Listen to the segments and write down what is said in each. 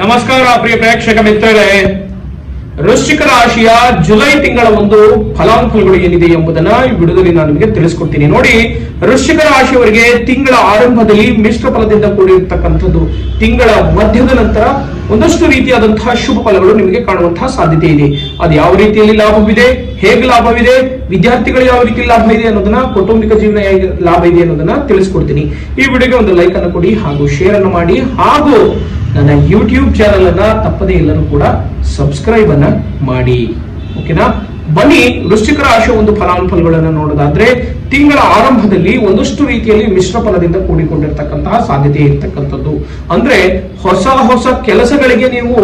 ನಮಸ್ಕಾರ ಪ್ರಿಯ ಪ್ರೇಕ್ಷಕ ಮಿತ್ರರೇ. ವೃಶ್ಚಿಕ ರಾಶಿಯ ಜುಲೈ ತಿಂಗಳ ಒಂದು ಫಲಾನುಕೂಲಗಳು ಏನಿದೆ ಎಂಬುದನ್ನ ಈ ವಿಡಿಯೋದಲ್ಲಿ ನಾನು ನಿಮಗೆ ತಿಳಿಸ್ಕೊಡ್ತೀನಿ. ನೋಡಿ, ವೃಶ್ಚಿಕ ರಾಶಿಯವರಿಗೆ ತಿಂಗಳ ಆರಂಭದಲ್ಲಿ ಮಿಶ್ರ ಫಲದಿಂದ ಕೂಡಿರತಕ್ಕಂಥದ್ದು ತಿಂಗಳ ಮಧ್ಯದ ನಂತರ ಒಂದಷ್ಟು ರೀತಿಯಾದಂತಹ ಶುಭ ಫಲಗಳು ನಿಮಗೆ ಕಾಣುವಂತಹ ಸಾಧ್ಯತೆ ಇದೆ. ಅದು ಯಾವ ರೀತಿಯಲ್ಲಿ ಲಾಭವಿದೆ? ಹೇಗೆ ಲಾಭವಿದೆ? ವಿದ್ಯಾರ್ಥಿಗಳು ಯಾವ ರೀತಿ ಲಾಭ ಇದೆ ಅನ್ನೋದನ್ನ, ಕೌಟುಂಬಿಕ ಜೀವನ ಲಾಭ ಇದೆ ಅನ್ನೋದನ್ನ ತಿಳಿಸ್ಕೊಡ್ತೀನಿ. ಈ ವಿಡಿಯೋಗೆ ಒಂದು ಲೈಕ್ ಅನ್ನು ಕೊಡಿ ಹಾಗೂ ಶೇರ್ ಅನ್ನು ಮಾಡಿ ಹಾಗೂ ನನ್ನ ಯೂಟ್ಯೂಬ್ ಚಾನಲ್ ಅನ್ನ ತಪ್ಪದೇ ಎಲ್ಲರೂ ಕೂಡ ಸಬ್ಸ್ಕ್ರೈಬ್ ಅನ್ನ ಮಾಡಿ. ಓಕೆನಾ ಬನ್ನಿ, ವೃಶ್ಚಿಕ ರಾಶಿಯ ಒಂದು ಫಲಾನುಫಲಗಳನ್ನು ನೋಡೋದಾದ್ರೆ, ತಿಂಗಳ ಆರಂಭದಲ್ಲಿ ಒಂದಷ್ಟು ರೀತಿಯಲ್ಲಿ ಮಿಶ್ರ ಫಲದಿಂದ ಕೂಡಿಕೊಂಡಿರ್ತಕ್ಕಂತಹ ಸಾಧ್ಯತೆ ಇರ್ತಕ್ಕಂಥದ್ದು. ಅಂದ್ರೆ ಹೊಸ ಹೊಸ ಕೆಲಸಗಳಿಗೆ ನೀವು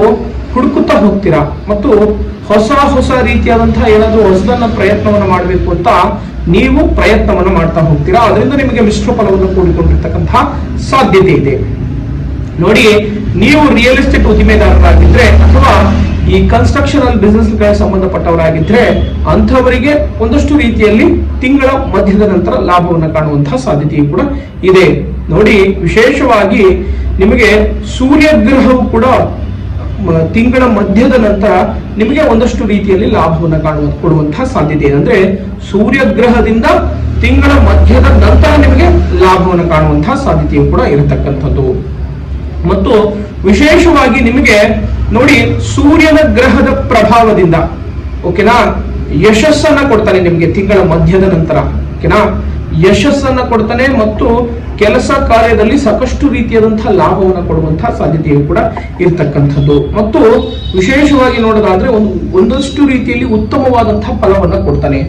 ಹುಡುಕುತ್ತಾ ಹೋಗ್ತೀರಾ? ಮತ್ತು ಹೊಸ ಹೊಸ ರೀತಿಯಾದಂತಹ ಏನಾದರೂ ಹೊಸದನ್ನ ಪ್ರಯತ್ನವನ್ನು ಮಾಡಬೇಕು ಅಂತ ನೀವು ಪ್ರಯತ್ನವನ್ನು ಮಾಡ್ತಾ ಹೋಗ್ತೀರಾ? ಅದರಿಂದ ನಿಮಗೆ ಮಿಶ್ರ ಫಲವನ್ನು ಕೂಡಿಕೊಂಡಿರ್ತಕ್ಕಂತಹ ಸಾಧ್ಯತೆ ಇದೆ. ನೋಡಿ ನೀವು ರಿಯಲ್ ಎಸ್ಟೇಟ್ ಉದ್ದಿಮೆದಾರರಾಗಿದ್ರೆ ಅಥವಾ ಈ ಕನ್ಸ್ಟ್ರಕ್ಷನ್ ಅಲ್ಲಿ ಬಿಸ್ನೆಸ್ ಸಂಬಂಧಪಟ್ಟವರಾಗಿದ್ರೆ ಅಂಥವರಿಗೆ ಒಂದಷ್ಟು ರೀತಿಯಲ್ಲಿ ತಿಂಗಳ ಮಧ್ಯದ ನಂತರ ಲಾಭವನ್ನು ಕಾಣುವಂತಹ ಸಾಧ್ಯತೆಯು ಕೂಡ ಇದೆ. ನೋಡಿ, ವಿಶೇಷವಾಗಿ ನಿಮಗೆ ಸೂರ್ಯಗ್ರಹವು ಕೂಡ ತಿಂಗಳ ಮಧ್ಯದ ನಂತರ ನಿಮಗೆ ಒಂದಷ್ಟು ರೀತಿಯಲ್ಲಿ ಲಾಭವನ್ನು ಕಾಣುವ, ಕೊಡುವಂತಹ ಸಾಧ್ಯತೆ ಅಂದ್ರೆ ಸೂರ್ಯಗ್ರಹದಿಂದ ತಿಂಗಳ ಮಧ್ಯದ ನಂತರ ನಿಮಗೆ ಲಾಭವನ್ನು ಕಾಣುವಂತಹ ಸಾಧ್ಯತೆಯು ಕೂಡ ಇರತಕ್ಕಂಥದ್ದು. ಮತ್ತು ವಿಶೇಷವಾಗಿ ನಿಮಗೆ ನೋಡಿ ಸೂರ್ಯನ ಗ್ರಹದ ಪ್ರಭಾವದಿಂದ, ಓಕೆನಾ? ಯಶಸ್ಸನ್ನ ಕೊಡ್ತಾನೆ ನಿಮಗೆ ತಿಂಗಳ ಮಧ್ಯದ ನಂತರ, ಓಕೆನಾ? ಯಶಸ್ಸನ್ನ ಕೊಡ್ತಾನೆ ಮತ್ತು ಕೆಲಸ ಕಾರ್ಯದಲ್ಲಿ ಸಾಕಷ್ಟು ರೀತಿಯಾದಂತಹ ಲಾಭವನ್ನು ಕೊಡುವಂತಹ ಸಾಧ್ಯತೆಯು ಕೂಡ ಇರತಕ್ಕಂಥದ್ದು. ಮತ್ತು ವಿಶೇಷವಾಗಿ ನೋಡೋದಾದ್ರೆ ಒಂದು, ಒಂದಷ್ಟು ರೀತಿಯಲ್ಲಿ ಉತ್ತಮವಾದಂತಹ ಫಲವನ್ನ ಕೊಡ್ತಾನೆ.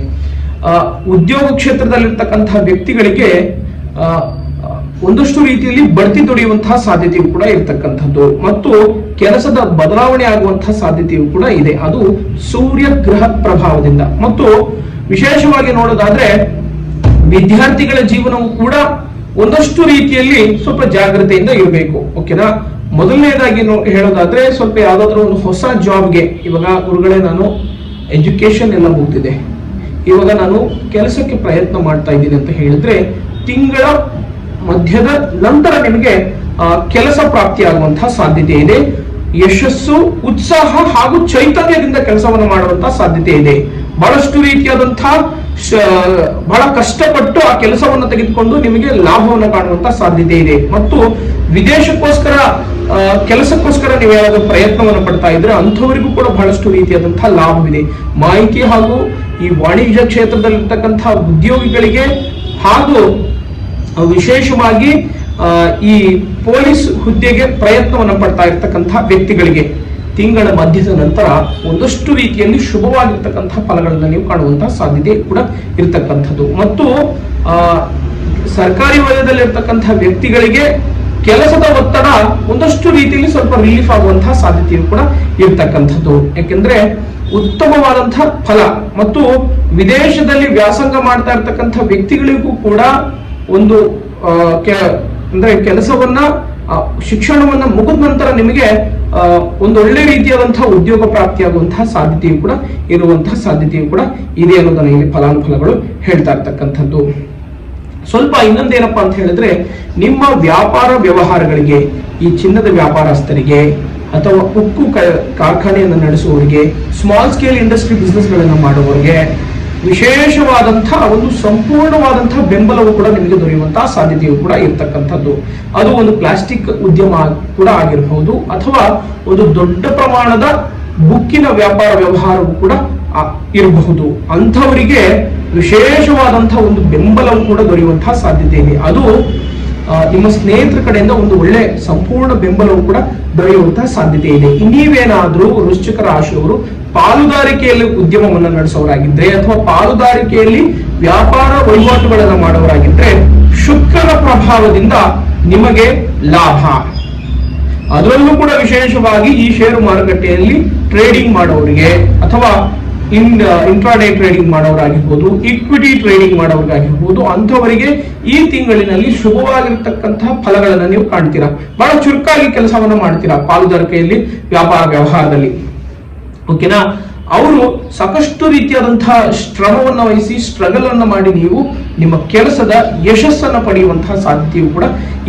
ಉದ್ಯೋಗ ಕ್ಷೇತ್ರದಲ್ಲಿರ್ತಕ್ಕಂತಹ ವ್ಯಕ್ತಿಗಳಿಗೆ ಒಂದಷ್ಟು ರೀತಿಯಲ್ಲಿ ಬಡ್ತಿ ದೊರೆಯುವಂತಹ ಸಾಧ್ಯತೆಯು ಕೂಡ ಇರತಕ್ಕಂಥದ್ದು. ಮತ್ತು ಕೆಲಸದ ಬದಲಾವಣೆ ಆಗುವಂತಹ ಸಾಧ್ಯತೆಯು ಕೂಡ ಇದೆ. ಅದು ಸೂರ್ಯ ಗ್ರಹ ಪ್ರಭಾವದಿಂದ. ಮತ್ತು ವಿಶೇಷವಾಗಿ ನೋಡೋದಾದ್ರೆ ವಿದ್ಯಾರ್ಥಿಗಳ ಜೀವನವು ಕೂಡ ಒಂದಷ್ಟು ರೀತಿಯಲ್ಲಿ ಸ್ವಲ್ಪ ಜಾಗ್ರತೆಯಿಂದ ಇರಬೇಕು. ಓಕೆನಾ? ಮೊದಲನೇದಾಗಿ ಹೇಳೋದಾದ್ರೆ ಸ್ವಲ್ಪ ಯಾವ್ದಾದ್ರು ಒಂದು ಹೊಸ ಜಾಬ್ಗೆ ಇವಾಗ ಗುರುಗಳೇ ನಾನು ಎಜುಕೇಶನ್ ಎಲ್ಲ ಮುಗ್ದಿದೆ. ಇವಾಗ ನಾನು ಕೆಲಸಕ್ಕೆ ಪ್ರಯತ್ನ ಮಾಡ್ತಾ ಇದ್ದೀನಿ ಅಂತ ಹೇಳಿದ್ರೆ ತಿಂಗಳ ಮಧ್ಯದ ನಂತರ ನಿಮಗೆ ಕೆಲಸ ಪ್ರಾಪ್ತಿಯಾಗುವಂತಹ ಸಾಧ್ಯತೆ ಇದೆ. ಯಶಸ್ಸು, ಉತ್ಸಾಹ ಹಾಗೂ ಚೈತನ್ಯದಿಂದ ಕೆಲಸವನ್ನು ಮಾಡುವಂತಹ ಸಾಧ್ಯತೆ ಇದೆ. ಬಹಳಷ್ಟು ರೀತಿಯಾದಂತಹ ಬಹಳ ಕಷ್ಟಪಟ್ಟು ಆ ಕೆಲಸವನ್ನು ತೆಗೆದುಕೊಂಡು ನಿಮಗೆ ಲಾಭವನ್ನು ಕಾಣುವಂತಹ ಸಾಧ್ಯತೆ ಇದೆ. ಮತ್ತು ವಿದೇಶಕ್ಕೋಸ್ಕರ ಕೆಲಸಕ್ಕೋಸ್ಕರ ನೀವು ಯಾರಾದ್ರೂ ಪ್ರಯತ್ನವನ್ನು ಪಡ್ತಾ ಇದ್ರೆ ಅಂಥವರಿಗೂ ಕೂಡ ಬಹಳಷ್ಟು ರೀತಿಯಾದಂತಹ ಲಾಭವಿದೆ. ಮಾಹಿತಿ ಹಾಗೂ ಈ ವಾಣಿಜ್ಯ ಕ್ಷೇತ್ರದಲ್ಲಿರ್ತಕ್ಕಂತಹ ಉದ್ಯೋಗಿಗಳಿಗೆ ಹಾಗೂ ವಿಶೇಷವಾಗಿ ಈ ಪೊಲೀಸ್ ಹುದ್ದೆಗೆ ಪ್ರಯತ್ನವನ್ನು ಪಡ್ತಾ ಇರ್ತಕ್ಕಂತಹ ವ್ಯಕ್ತಿಗಳಿಗೆ ತಿಂಗಳ ಮಧ್ಯದ ನಂತರ ಒಂದಷ್ಟು ರೀತಿಯಲ್ಲಿ ಶುಭವಾಗಿರ್ತಕ್ಕಂತಹ ಫಲಗಳನ್ನು ನೀವು ಕಾಣುವಂತಹ ಸಾಧ್ಯತೆ ಕೂಡ ಇರತಕ್ಕಂಥದ್ದು. ಮತ್ತು ಸರ್ಕಾರಿ ವಲಯದಲ್ಲಿರ್ತಕ್ಕಂತಹ ವ್ಯಕ್ತಿಗಳಿಗೆ ಕೆಲಸದ ಒತ್ತಡ ಒಂದಷ್ಟು ರೀತಿಯಲ್ಲಿ ಸ್ವಲ್ಪ ರಿಲೀಫ್ ಆಗುವಂತಹ ಸಾಧ್ಯತೆಯು ಕೂಡ ಇರ್ತಕ್ಕಂಥದ್ದು. ಯಾಕೆಂದ್ರೆ, ಉತ್ತಮವಾದಂತಹ ಫಲ ಮತ್ತು ವಿದೇಶದಲ್ಲಿ ವ್ಯಾಸಂಗ ಮಾಡ್ತಾ ಇರ್ತಕ್ಕಂಥ ವ್ಯಕ್ತಿಗಳಿಗೂ ಕೂಡ ಒಂದು ಅಂದ್ರೆ ಕೆಲಸವನ್ನ ಶಿಕ್ಷಣವನ್ನ ಮುಗಿದ ನಂತರ ನಿಮಗೆ ಒಂದು ಒಳ್ಳೆ ರೀತಿಯಾದಂತಹ ಉದ್ಯೋಗ ಪ್ರಾಪ್ತಿಯಾಗುವಂತಹ ಸಾಧ್ಯತೆಯು ಕೂಡ ಇರುವಂತಹ ಸಾಧ್ಯತೆಯು ಕೂಡ ಇದೆ ಅನ್ನೋದನ್ನ ಇಲ್ಲಿ ಫಲಾನುಫಲಗಳು ಹೇಳ್ತಾ ಇರ್ತಕ್ಕಂಥದ್ದು. ಸ್ವಲ್ಪ ಇನ್ನೊಂದೇನಪ್ಪಾ ಅಂತ ಹೇಳಿದ್ರೆ, ನಿಮ್ಮ ವ್ಯಾಪಾರ ವ್ಯವಹಾರಗಳಿಗೆ, ಈ ಚಿನ್ನದ ವ್ಯಾಪಾರಸ್ಥರಿಗೆ ಅಥವಾ ಉಕ್ಕು ಕಾರ್ಖಾನೆಯನ್ನು ನಡೆಸುವವರಿಗೆ ಸ್ಮಾಲ್ ಸ್ಕೇಲ್ ಇಂಡಸ್ಟ್ರಿ ಬಿಸ್ನೆಸ್ಗಳನ್ನು ಮಾಡುವವರಿಗೆ ವಿಶೇಷವಾದಂತಹ ಒಂದು ಸಂಪೂರ್ಣವಾದಂತಹ ಬೆಂಬಲವು ಕೂಡ ನಿಮಗೆ ದೊರೆಯುವಂತಹ ಸಾಧ್ಯತೆಯು ಕೂಡ ಇರ್ತಕ್ಕಂಥದ್ದು. ಅದು ಒಂದು ಪ್ಲಾಸ್ಟಿಕ್ ಉದ್ಯಮ ಕೂಡ ಆಗಿರಬಹುದು ಅಥವಾ ಒಂದು ದೊಡ್ಡ ಪ್ರಮಾಣದ ಬುಕ್ಕಿನ ವ್ಯಾಪಾರ ವ್ಯವಹಾರವು ಕೂಡ ಇರಬಹುದು. ಅಂಥವರಿಗೆ ವಿಶೇಷವಾದಂತಹ ಒಂದು ಬೆಂಬಲವು ಕೂಡ ದೊರೆಯುವಂತಹ ಸಾಧ್ಯತೆ ಇದೆ ಅದು ನಿಮ್ಮ ಸ್ನೇಹಿತರ ಕಡೆಯಿಂದ ಒಂದು ಒಳ್ಳೆ ಸಂಪೂರ್ಣ ಬೆಂಬಲವು ಕೂಡ ದೊರೆಯುವಂತಹ ಸಾಧ್ಯತೆ ಇದೆ ನೀವೇನಾದ್ರೂ ವೃಶ್ಚಿಕ ರಾಶಿಯವರು ಪಾಲುದಾರಿಕೆಯಲ್ಲಿ ಉದ್ಯಮವನ್ನು ನಡೆಸೋರಾಗಿದ್ರೆ ಅಥವಾ ಪಾಲುದಾರಿಕೆಯಲ್ಲಿ ವ್ಯಾಪಾರ ವಹಿವಾಟುಗಳನ್ನು ಮಾಡೋರಾಗಿದ್ರೆ ಶುಕ್ರನ ಪ್ರಭಾವದಿಂದ ನಿಮಗೆ ಲಾಭ. ಅದರಲ್ಲೂ ಕೂಡ ವಿಶೇಷವಾಗಿ ಈ ಷೇರು ಮಾರುಕಟ್ಟೆಯಲ್ಲಿ ಟ್ರೇಡಿಂಗ್ ಮಾಡೋರಿಗೆ ಅಥವಾ ಇನ್ ಇಂಟ್ರಾಡೇ ಟ್ರೇಡಿಂಗ್ ಮಾಡೋರಾಗಿರ್ಬೋದು ಇಕ್ವಿಟಿ ಟ್ರೇಡಿಂಗ್ ಮಾಡೋರಿಗಾಗಿರ್ಬೋದು, ಅಂಥವರಿಗೆ ಈ ತಿಂಗಳಿನಲ್ಲಿ ಶುಭವಾಗಿರ್ತಕ್ಕಂತಹ ಫಲಗಳನ್ನು ನೀವು ಕಾಣ್ತೀರಾ? ಬಹಳ ಚುರುಕಾಗಿ ಕೆಲಸವನ್ನು ಮಾಡ್ತೀರಾ ಪಾಲುದಾರಿಕೆಯಲ್ಲಿ ವ್ಯಾಪಾರ ವ್ಯವಹಾರದಲ್ಲಿ? ಓಕೆನಾ ಅವರು ಸಾಕಷ್ಟು ರೀತಿಯಾದಂತಹ ಶ್ರಮವನ್ನು ವಹಿಸಿ ಸ್ಟ್ರಗಲ್ ಅನ್ನು ಮಾಡಿ ನೀವು ನಿಮ್ಮ ಕೆಲಸದ ಯಶಸ್ಸನ್ನ ಪಡೆಯುವಂತಹ ಸಾಧ್ಯತೆಯು ಕೂಡ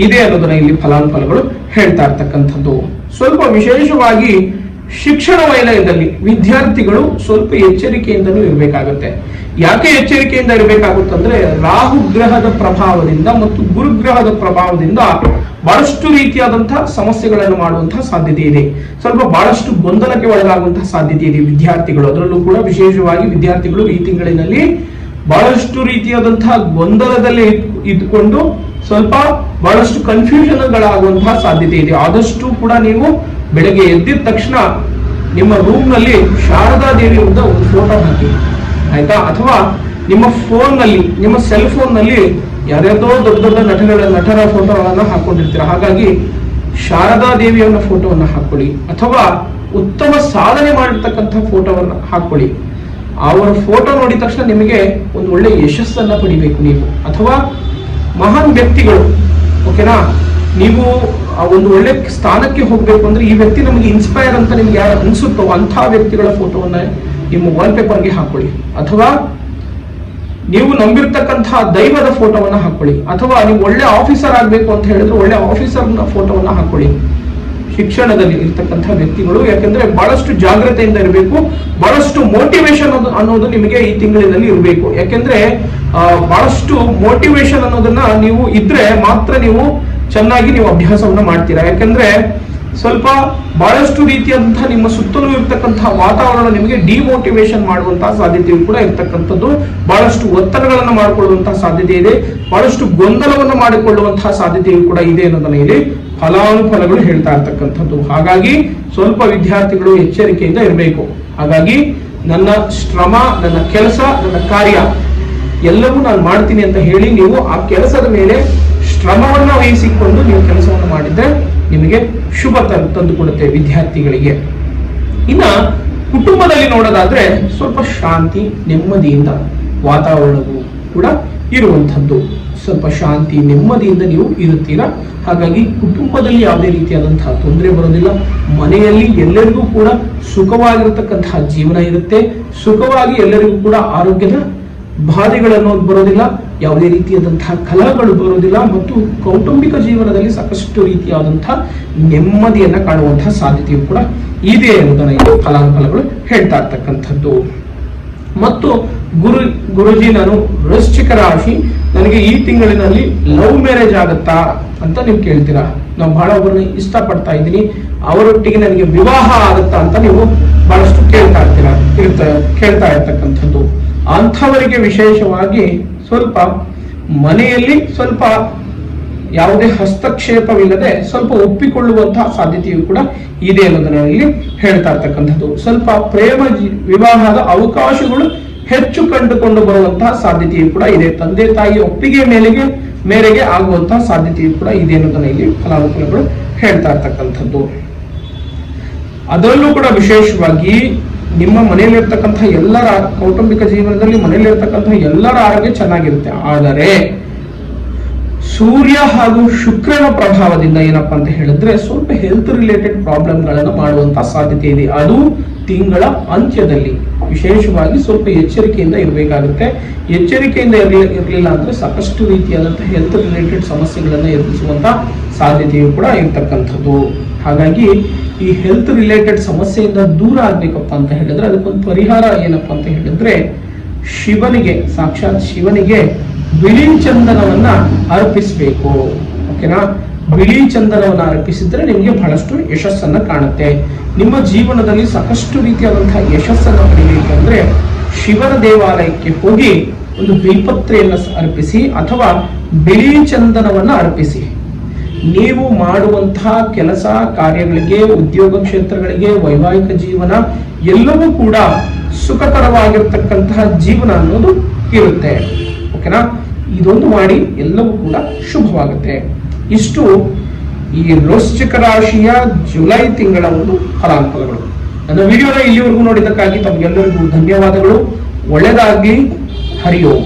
ಇದೆ ಅನ್ನೋದನ್ನ ಇಲ್ಲಿ ಫಲಾನುಫಲಗಳು ಹೇಳ್ತಾ ಇರ್ತಕ್ಕಂಥದ್ದು. ಸ್ವಲ್ಪ ವಿಶೇಷವಾಗಿ ಶಿಕ್ಷಣ ವಲಯದಲ್ಲಿ ವಿದ್ಯಾರ್ಥಿಗಳು ಸ್ವಲ್ಪ ಎಚ್ಚರಿಕೆಯಿಂದಲೂ ಇರಬೇಕಾಗುತ್ತೆ. ಯಾಕೆ ಎಚ್ಚರಿಕೆಯಿಂದ ಇರಬೇಕಾಗುತ್ತಂದ್ರೆ ರಾಹು ಗ್ರಹದ ಪ್ರಭಾವದಿಂದ ಮತ್ತು ಗುರುಗ್ರಹದ ಪ್ರಭಾವದಿಂದ ಬಹಳಷ್ಟು ರೀತಿಯಾದಂತಹ ಸಮಸ್ಯೆಗಳನ್ನು ಮಾಡುವಂತಹ ಸಾಧ್ಯತೆ ಇದೆ ಸ್ವಲ್ಪ ಬಹಳಷ್ಟು ಗೊಂದಲಕ್ಕೆ ಒಳಗಾಗುವಂತಹ ಸಾಧ್ಯತೆ ಇದೆ ವಿದ್ಯಾರ್ಥಿಗಳು. ಅದರಲ್ಲೂ ಕೂಡ ವಿಶೇಷವಾಗಿ ವಿದ್ಯಾರ್ಥಿಗಳು ಈ ತಿಂಗಳಿನಲ್ಲಿ ಬಹಳಷ್ಟು ರೀತಿಯಾದಂತಹ ಗೊಂದಲದಲ್ಲಿ ಇದ್ದುಕೊಂಡು ಸ್ವಲ್ಪ ಬಹಳಷ್ಟು ಕನ್ಫ್ಯೂಷನ್ಗಳಾಗುವಂತಹ ಸಾಧ್ಯತೆ ಇದೆ ಆದಷ್ಟು ಕೂಡ ನೀವು ಬೆಳಗ್ಗೆ ಎದ್ದಿದ ತಕ್ಷಣ ನಿಮ್ಮ ರೂಮ್ನಲ್ಲಿ ಶಾರದಾ ದೇವಿಯಿಂದ ಒಂದು ಫೋಟೋ ಹಾಕಿ. ಆಯ್ತಾ? ಅಥವಾ ನಿಮ್ಮ ಫೋನ್ನಲ್ಲಿ ನಿಮ್ಮ ಸೆಲ್ ಫೋನ್ನಲ್ಲಿ ಯಾರ್ಯಾರ್ದೋ ದೊಡ್ಡ ದೊಡ್ಡ ನಟಗಳ ನಟರ ಫೋಟೋಗಳನ್ನು ಹಾಕೊಂಡಿರ್ತೀರ ಹಾಗಾಗಿ ಶಾರದಾ ದೇವಿಯವರ ಫೋಟೋವನ್ನ ಹಾಕೊಳ್ಳಿ ಅಥವಾ ಉತ್ತಮ ಸಾಧನೆ ಮಾಡಿರ್ತಕ್ಕಂಥ ಫೋಟೋವನ್ನ ಹಾಕೊಳ್ಳಿ ಅವರ ಫೋಟೋ ನೋಡಿದ ತಕ್ಷಣ ನಿಮಗೆ ಒಂದು ಒಳ್ಳೆ ಯಶಸ್ಸನ್ನ ಪಡಿಬೇಕು ನೀವು. ಅಥವಾ ಮಹಾನ್ ವ್ಯಕ್ತಿಗಳು, ಓಕೆನಾ? ನೀವು ಆ ಒಂದು ಒಳ್ಳೆ ಸ್ಥಾನಕ್ಕೆ ಹೋಗ್ಬೇಕು ಅಂದ್ರೆ ಈ ವ್ಯಕ್ತಿ ನಮಗೆ ಇನ್ಸ್ಪೈರ್ ಅಂತ ನಿಮ್ಗೆ ಯಾರು ಅನ್ಸುತ್ತೋ ಅಂತಹ ವ್ಯಕ್ತಿಗಳ ಫೋಟೋವನ್ನ ನಿಮ್ಮ ವಾಲ್ ಪೇಪರ್ಗೆ ಹಾಕೊಳ್ಳಿ. ಅಥವಾ ನೀವು ನಂಬಿರ್ತಕ್ಕಂತಹ ದೈವದ ಫೋಟೋವನ್ನ ಹಾಕೊಳ್ಳಿ. ಅಥವಾ ನೀವು ಒಳ್ಳೆ ಆಫೀಸರ್ ಆಗಬೇಕು ಅಂತ ಹೇಳಿದ್ರೆ ಒಳ್ಳೆ ಆಫೀಸರ್ನ ಫೋಟೋವನ್ನ ಹಾಕೊಳ್ಳಿ. ಶಿಕ್ಷಣದಲ್ಲಿ ಇರ್ತಕ್ಕಂತಹ ವ್ಯಕ್ತಿಗಳು, ಯಾಕಂದ್ರೆ ಬಹಳಷ್ಟು ಜಾಗ್ರತೆಯಿಂದ ಇರಬೇಕು, ಬಹಳಷ್ಟು ಮೋಟಿವೇಶನ್ ಅನ್ನೋದು ನಿಮಗೆ ಈ ತಿಂಗಳಿನಲ್ಲಿ ಇರಬೇಕು. ಯಾಕೆಂದ್ರೆ ಬಹಳಷ್ಟು ಮೋಟಿವೇಶನ್ ಅನ್ನೋದನ್ನ ನೀವು ಇದ್ರೆ ಮಾತ್ರ ನೀವು ಚೆನ್ನಾಗಿ ನೀವು ಅಭ್ಯಾಸವನ್ನ ಮಾಡ್ತೀರಾ. ಯಾಕಂದ್ರೆ ಸ್ವಲ್ಪ ಬಹಳಷ್ಟು ರೀತಿಯಾದಂತಹ ನಿಮ್ಮ ಸುತ್ತಲೂ ಇರ್ತಕ್ಕಂತಹ ವಾತಾವರಣ ನಿಮಗೆ ಡಿಮೋಟಿವೇಶನ್ ಮಾಡುವಂತಹ ಸಾಧ್ಯತೆಯು ಕೂಡ ಇರ್ತಕ್ಕಂಥದ್ದು. ಬಹಳಷ್ಟು ಒತ್ತಡಗಳನ್ನು ಮಾಡಿಕೊಳ್ಳುವಂತಹ ಸಾಧ್ಯತೆ ಇದೆ. ಬಹಳಷ್ಟು ಗೊಂದಲವನ್ನು ಮಾಡಿಕೊಳ್ಳುವಂತಹ ಸಾಧ್ಯತೆಯು ಕೂಡ ಇದೆ ಅನ್ನೋದನ್ನ ಇಲ್ಲಿ ಫಲಾನುಫಲಗಳು ಹೇಳ್ತಾ ಇರ್ತಕ್ಕಂಥದ್ದು. ಹಾಗಾಗಿ ಸ್ವಲ್ಪ ವಿದ್ಯಾರ್ಥಿಗಳು ಎಚ್ಚರಿಕೆಯಿಂದ ಇರಬೇಕು. ಹಾಗಾಗಿ ನನ್ನ ಶ್ರಮ, ನನ್ನ ಕೆಲಸ, ನನ್ನ ಕಾರ್ಯ ಎಲ್ಲವೂ ನಾನು ಮಾಡ್ತೀನಿ ಅಂತ ಹೇಳಿ ನೀವು ಆ ಕೆಲಸದ ಮೇಲೆ ಶ್ರಮವನ್ನ ವಹಿಸಿಕೊಂಡು ನೀವು ಕೆಲಸವನ್ನು ಮಾಡಿದ್ರೆ ನಿಮಗೆ ಶುಭ ತಂದು ತಂದುಕೊಡುತ್ತೆ ವಿದ್ಯಾರ್ಥಿಗಳಿಗೆ. ಇನ್ನ ಕುಟುಂಬದಲ್ಲಿ ನೋಡೋದಾದ್ರೆ ಸ್ವಲ್ಪ ಶಾಂತಿ, ನೆಮ್ಮದಿಯಿಂದ ವಾತಾವರಣವು ಕೂಡ ಇರುವಂಥದ್ದು. ಸ್ವಲ್ಪ ಶಾಂತಿ, ನೆಮ್ಮದಿಯಿಂದ ನೀವು ಇರುತ್ತೀರಾ. ಹಾಗಾಗಿ ಕುಟುಂಬದಲ್ಲಿ ಯಾವುದೇ ರೀತಿಯಾದಂತಹ ತೊಂದರೆ ಬರೋದಿಲ್ಲ. ಮನೆಯಲ್ಲಿ ಎಲ್ಲರಿಗೂ ಕೂಡ ಸುಖವಾಗಿರತಕ್ಕಂತಹ ಜೀವನ ಇರುತ್ತೆ. ಸುಖವಾಗಿ ಎಲ್ಲರಿಗೂ ಕೂಡ ಆರೋಗ್ಯದ ಬಾಧೆಗಳನ್ನೋದು ಬರೋದಿಲ್ಲ. ಯಾವುದೇ ರೀತಿಯಾದಂತಹ ಕಲಹಗಳು ಬರೋದಿಲ್ಲ ಮತ್ತು ಕೌಟುಂಬಿಕ ಜೀವನದಲ್ಲಿ ಸಾಕಷ್ಟು ರೀತಿಯಾದಂತಹ ನೆಮ್ಮದಿಯನ್ನು ಕಾಣುವಂತಹ ಸಾಧ್ಯತೆಯು ಕೂಡ ಇದೆ ಅನ್ನೋದನ್ನ ಇದು ಫಲಾನುಫಲಗಳು ಹೇಳ್ತಾ ಇರ್ತಕ್ಕಂಥದ್ದು. ಮತ್ತು ಗುರು, ಗುರುಜಿ ನಾನು ವೃಶ್ಚಿಕ ರಾಶಿ, ನನಗೆ ಈ ತಿಂಗಳಿನಲ್ಲಿ ಲವ್ ಮ್ಯಾರೇಜ್ ಆಗತ್ತಾ ಅಂತ ನೀವು ಕೇಳ್ತೀರಾ? ನಾವು ಬಹಳ ಒಬ್ಬರನ್ನ ಇಷ್ಟಪಡ್ತಾ ಇದ್ದೀನಿ. ಅವರೊಟ್ಟಿಗೆ ನನಗೆ ವಿವಾಹ ಆಗತ್ತಾ ಅಂತ ನೀವು ಬಹಳಷ್ಟು ಕೇಳ್ತಾ ಇರ್ತೀರಾ? ಇರ್ತ ಕೇಳ್ತಾ ಇರ್ತಕ್ಕಂಥದ್ದು. ಅಂಥವರಿಗೆ ವಿಶೇಷವಾಗಿ ಸ್ವಲ್ಪ ಮನೆಯಲ್ಲಿ ಸ್ವಲ್ಪ ಯಾವುದೇ ಹಸ್ತಕ್ಷೇಪವಿಲ್ಲದೆ ಸ್ವಲ್ಪ ಒಪ್ಪಿಕೊಳ್ಳುವಂತಹ ಸಾಧ್ಯತೆಯು ಕೂಡ ಇದೆ ಅನ್ನೋದನ್ನ ಇಲ್ಲಿ ಹೇಳ್ತಾ ಇರ್ತಕ್ಕಂಥದ್ದು. ಸ್ವಲ್ಪ ಪ್ರೇಮ ವಿವಾಹದ ಅವಕಾಶಗಳು ಹೆಚ್ಚು ಕಂಡುಕೊಂಡು ಬರುವಂತಹ ಸಾಧ್ಯತೆಯು ಕೂಡ ಇದೆ. ತಂದೆ ತಾಯಿ ಒಪ್ಪಿಗೆ ಮೇಲೆಗೆ, ಮೇರೆಗೆ ಆಗುವಂತಹ ಸಾಧ್ಯತೆಯು ಕೂಡ ಇದೆ ಅನ್ನೋದನ್ನ ಇಲ್ಲಿ ಫಲಾನುಕೂಲಗಳು ಹೇಳ್ತಾ ಇರ್ತಕ್ಕಂಥದ್ದು. ಅದರಲ್ಲೂ ಕೂಡ ವಿಶೇಷವಾಗಿ ನಿಮ್ಮ ಮನೆಯಲ್ಲಿರ್ತಕ್ಕಂಥ ಎಲ್ಲರ ಕೌಟುಂಬಿಕ ಜೀವನದಲ್ಲಿ ಮನೆಯಲ್ಲಿರ್ತಕ್ಕಂಥ ಎಲ್ಲರ ಆರೋಗ್ಯ ಚೆನ್ನಾಗಿರುತ್ತೆ. ಆದರೆ ಸೂರ್ಯ ಹಾಗೂ ಶುಕ್ರನ ಪ್ರಭಾವದಿಂದ ಏನಪ್ಪಾ ಅಂತ ಹೇಳಿದ್ರೆ ಸ್ವಲ್ಪ ಹೆಲ್ತ್ ರಿಲೇಟೆಡ್ ಪ್ರಾಬ್ಲಮ್ಗಳನ್ನು ಮಾಡುವಂತಹ ಸಾಧ್ಯತೆ ಇದೆ. ಅದು ತಿಂಗಳ ಅಂತ್ಯದಲ್ಲಿ. ವಿಶೇಷವಾಗಿ ಸ್ವಲ್ಪ ಎಚ್ಚರಿಕೆಯಿಂದ ಇರಬೇಕಾಗುತ್ತೆ. ಎಚ್ಚರಿಕೆಯಿಂದ ಇರಲಿ, ಇರಲಿಲ್ಲ ಅಂದ್ರೆ ಸಾಕಷ್ಟು ರೀತಿಯಾದಂತಹ ಹೆಲ್ತ್ ರಿಲೇಟೆಡ್ ಸಮಸ್ಯೆಗಳನ್ನು ಎದುರಿಸುವಂತ ಸಾಧ್ಯತೆಯು ಕೂಡ ಇರ್ತಕ್ಕಂಥದ್ದು. ಹಾಗಾಗಿ ಈ ಹೆಲ್ತ್ ರಿಲೇಟೆಡ್ ಸಮಸ್ಯೆಯಿಂದ ದೂರ ಆಗ್ಬೇಕಪ್ಪ ಅಂತ ಹೇಳಿದ್ರೆ ಅದಕ್ಕೊಂದು ಪರಿಹಾರ ಏನಪ್ಪಾ ಅಂತ ಹೇಳಿದ್ರೆ ಶಿವನಿಗೆ, ಸಾಕ್ಷಾತ್ ಶಿವನಿಗೆ ಬಿಳಿ ಚಂದನವನ್ನ ಅರ್ಪಿಸಬೇಕು. ಓಕೆನಾ? ಬಿಳಿ ಚಂದನವನ್ನ ಅರ್ಪಿಸಿದ್ರೆ ನಿಮಗೆ ಬಹಳಷ್ಟು ಯಶಸ್ಸನ್ನ ಕಾಣುತ್ತೆ. ನಿಮ್ಮ ಜೀವನದಲ್ಲಿ ಸಾಕಷ್ಟು ರೀತಿಯಾದಂತಹ ಯಶಸ್ಸನ್ನ ಪಡಿಬೇಕಂದ್ರೆ ಶಿವನ ದೇವಾಲಯಕ್ಕೆ ಹೋಗಿ ಒಂದು ಬಿಲ್ಪತ್ರೆಯನ್ನ ಅರ್ಪಿಸಿ ಅಥವಾ ಬಿಳಿ ಚಂದನವನ್ನ ಅರ್ಪಿಸಿ. ನೀವು ಮಾಡುವಂತಹ ಕೆಲಸ ಕಾರ್ಯಗಳಿಗೆ, ಉದ್ಯೋಗ ಕ್ಷೇತ್ರಗಳಿಗೆ, ವೈವಾಹಿಕ ಜೀವನ, ಎಲ್ಲವೂ ಕೂಡ ಸುಖಕರವಾಗಿರ್ತಕ್ಕಂತಹ ಜೀವನ ಅನ್ನೋದು ಇರುತ್ತೆ. ಓಕೆನಾ? ಇದೊಂದು ಮಾಡಿ ಎಲ್ಲವೂ ಕೂಡ ಶುಭವಾಗುತ್ತೆ. ಇಷ್ಟು ಈ ವೃಶ್ಚಿಕ ರಾಶಿಯ ಜುಲೈ ತಿಂಗಳ ಒಂದು ಫಲಾನುಫಲಗಳು ನನ್ನ ವಿಡಿಯೋನ ಇಲ್ಲಿವರೆಗೂ ನೋಡಿದ್ದಕ್ಕಾಗಿ ತಮಗೆಲ್ಲರಿಗೂ ಧನ್ಯವಾದಗಳು. ಒಳ್ಳೆಯದಾಗಲಿ ಹರಿ ಓಂ